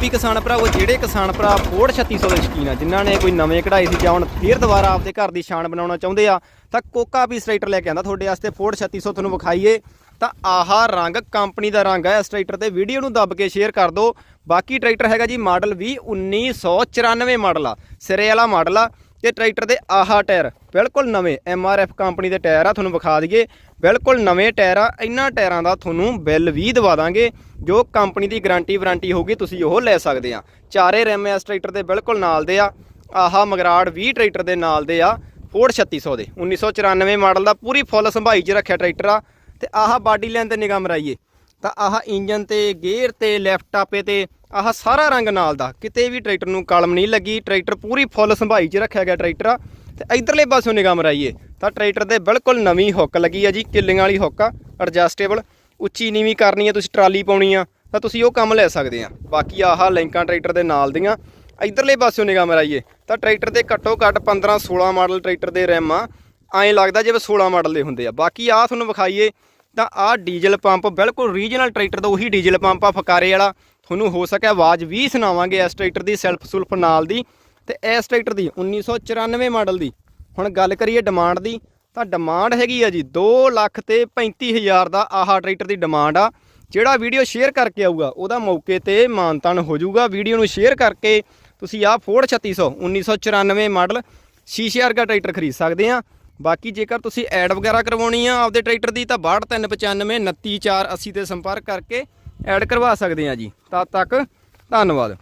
ਵੀ ਕਿਸਾਨ ਭਰਾਵੋ ਜਿਹੜੇ ਕਿਸਾਨ ਭਰਾ ਫੋਰਡ 3600 ਦੇ ਸ਼ਕੀਨ ਆ, ਜਿਨ੍ਹਾਂ ਨੇ ਕੋਈ ਨਵੇਂ ਕਢਾਈ ਸੀ ਜਾਂ ਹੁਣ ਫੇਰ ਦੁਬਾਰਾ ਆਪਦੇ ਘਰ ਦੀ ਸ਼ਾਨ ਬਣਾਉਣਾ ਚਾਹੁੰਦੇ ਆ, ਤਾਂ ਕੋਕਾ ਵੀ ਸਟ੍ਰਾਈਟਰ ਲੈ ਕੇ ਆਂਦਾ ਤੁਹਾਡੇ ਵਾਸਤੇ ਫੋਰਡ 3600 ਤੁਹਾਨੂੰ ਵਿਖਾਈਏ। ਤਾਂ ਆਹ ਰੰਗ, ਕੰਪਨੀ ਦਾ ਰੰਗ ਹੈ ਇਸ ਟਰੈਕਟਰ ਤੇ, ਵੀਡੀਓ ਨੂੰ ਦੱਬ ਕੇ ਸ਼ੇਅਰ ਕਰ ਦਿਓ। ਬਾਕੀ ਟਰੈਕਟਰ ਹੈਗਾ ਜੀ ਮਾਡਲ ਵੀ 1994 ਮਾਡਲ ਆ, ਸਿਰੇ ਵਾਲਾ ਮਾਡਲ ਆ। ਤੇ ਟਰੈਕਟਰ ਦੇ ਆਹਾ ਟਾਇਰ। ਬਿਲਕੁਲ ਨਵੇਂ ਐਫ ਕੰਪਨੀ ਦੇ ਟਾਇਰ ਆ, ਤੁਹਾਨੂੰ ਵਿਖਾ ਦਈਏ। ਬਿਲਕੁਲ ਨਵੇਂ ਟਾਇਰ ਆ, ਇਹਨਾਂ ਟਾਇਰਾਂ ਦਾ ਤੁਹਾਨੂੰ ਬਿੱਲ ਵੀ ਦਵਾ ਦਾਂਗੇ। ਜੋ ਕੰਪਨੀ ਦੀ ਗਾਰੰਟੀ ਵਾਰੰਟੀ ਹੋਊਗੀ, ਤੁਸੀਂ ਉਹ ਲੈ ਸਕਦੇ ਆ। ਚਾਰੇ ਰੈਮ ਇਸ ਟਰੈਕਟਰ ਦੇ ਬਿਲਕੁਲ ਨਾਲ ਦੇ ਆ। ਆਹਾ ਮਗਰਾੜ 20 ਟਰੈਕਟਰ ਦੇ ਨਾਲ ਦੇ ਆ ਫੋਰਡ 3600 ਦੇ। 1994 ਮਾਡਲ ਦਾ ਪੂਰੀ ਫੁੱਲ ਸੰਭਾਈ 'ਚ ਰੱਖਿਆ ਟਰੈਕਟਰ ਆ। ਤੇ ਆਹ ਬਾਡੀ ਲਾਈਨ ਤੇ ਨਿਗਾਹ ਮਰਾਈਏ। ਤਾਂ ਆਹ ਇੰਜਨ ਤੇ ਗੇਅਰ ਤੇ ਲੈਫਟ ਆਪੇ ਤੇ ਆਹ ਸਾਰਾ ਰੰਗ ਨਾਲ ਦਾ। ਕਿਤੇ ਵੀ ਟਰੈਕਟਰ ਨੂੰ ਕਲਮ ਨਹੀਂ ਲੱਗੀ, ਟਰੈਕਟਰ ਪੂਰੀ ਫੁੱਲ ਸੰਭਾਈ 'ਚ ਰੱਖਿਆ ਗਿਆ ਟਰੈਕਟਰ ਆ। ਤੇ ਇਧਰਲੇ ਪਾਸੋਂ ਨਿਗਾਹ ਮਰਾਈਏ, ਤਾਂ ਟਰੈਕਟਰ ਦੇ ਬਿਲਕੁਲ ਨਵੀਂ ਹੁੱਕ ਲੱਗੀ ਆ ਜੀ ਕਿੱਲਿੰਗ ਵਾਲੀ ਹੁੱਕ ਆ ਐਡਜਸਟੇਬਲ ਉੱਚੀ ਨੀਵੀਂ ਕਰਨੀ ਆ, ਤੁਸੀਂ ਟਰਾਲੀ ਪਾਉਣੀ ਆ, ਤਾਂ ਤੁਸੀਂ ਉਹ ਕੰਮ ਲੈ ਸਕਦੇ ਆ। ਬਾਕੀ ਆਹ ਲਿੰਕਾਂ ਟਰੈਕਟਰ ਦੇ ਨਾਲ ਦੀਆਂ। ਇਧਰਲੇ ਪਾਸਿਓਂ ਨਿਗਾਹ ਮਰਾਈਏ, ਤਾਂ ਟਰੈਕਟਰ ਦੇ ਘੱਟੋ ਘੱਟ 15 16 ਮਾਡਲ ਟਰੈਕਟਰ ਦੇ ਰਿਮ ਆ। ਐਂ ਲੱਗਦਾ ਜਿਵੇਂ 16 ਮਾਡਲ ਦੇ ਹੁੰਦੇ ਆ। ਬਾਕੀ ਆਹ ਤੁਹਾਨੂੰ ਵਿਖਾਈਏ ਤਾਂ ਆਹ ਡੀਜ਼ਲ ਪੰਪ ਬਿਲਕੁਲ ਰੀਜਨਲ ਟਰੈਕਟਰ ਦਾ ਉਹੀ ਡੀਜ਼ਲ ਪੰਪ ਆ, ਫਕਾਰੇ ਵਾਲਾ। ਤੁਹਾਨੂੰ ਹੋ ਸਕਿਆ ਆਵਾਜ਼ ਵੀ ਸੁਣਾਵਾਂਗੇ ਇਸ ਟਰੈਕਟਰ ਦੀ ਸੈਲਫ ਸੁਲਫ ਨਾਲ ਦੀ। ਤੇ ਇਸ ਟਰੈਕਟਰ ਦੀ 1994 ਮਾਡਲ ਦੀ। ਹੁਣ ਗੱਲ ਕਰੀਏ ਡਿਮਾਂਡ ਦੀ, ਤਾਂ ਡਿਮਾਂਡ ਹੈਗੀ ਆ ਜੀ 2 ਲੱਖ ਤੇ 35000 ਦਾ ਆਹ ਟਰੈਕਟਰ ਦੀ ਡਿਮਾਂਡ ਆ, ਜਿਹੜਾ ਵੀਡੀਓ ਸ਼ੇਅਰ ਕਰਕੇ ਆਊਗਾ, ਉਹਦਾ ਮੌਕੇ ਤੇ ਮਾਨਤਾਨ ਹੋ ਜਾਊਗਾ। ਵੀਡੀਓ ਨੂੰ ਸ਼ੇਅਰ ਕਰਕੇ ਤੁਸੀਂ ਆਹ ਫੋਰਡ 3600 1994 ਮਾਡਲ ਸ਼ੀਸ਼ੇ ਵਰਗਾ ਟਰੈਕਟਰ ਖਰੀਦ ਸਕਦੇ ਆ। ਬਾਕੀ ਜੇਕਰ ਤੁਸੀਂ ਐਡ ਵਗੈਰਾ ਕਰਵਾਉਣੀ ਆ ਆਪਦੇ ਟਰੈਕਟਰ ਦੀ ਤਾਂ 62395 29480 ਤੇ ਸੰਪਰਕ ਕਰਕੇ ਐਡ ਕਰਵਾ ਸਕਦੇ ਆ ਜੀ। ਤਦ ਤੱਕ ਧੰਨਵਾਦ।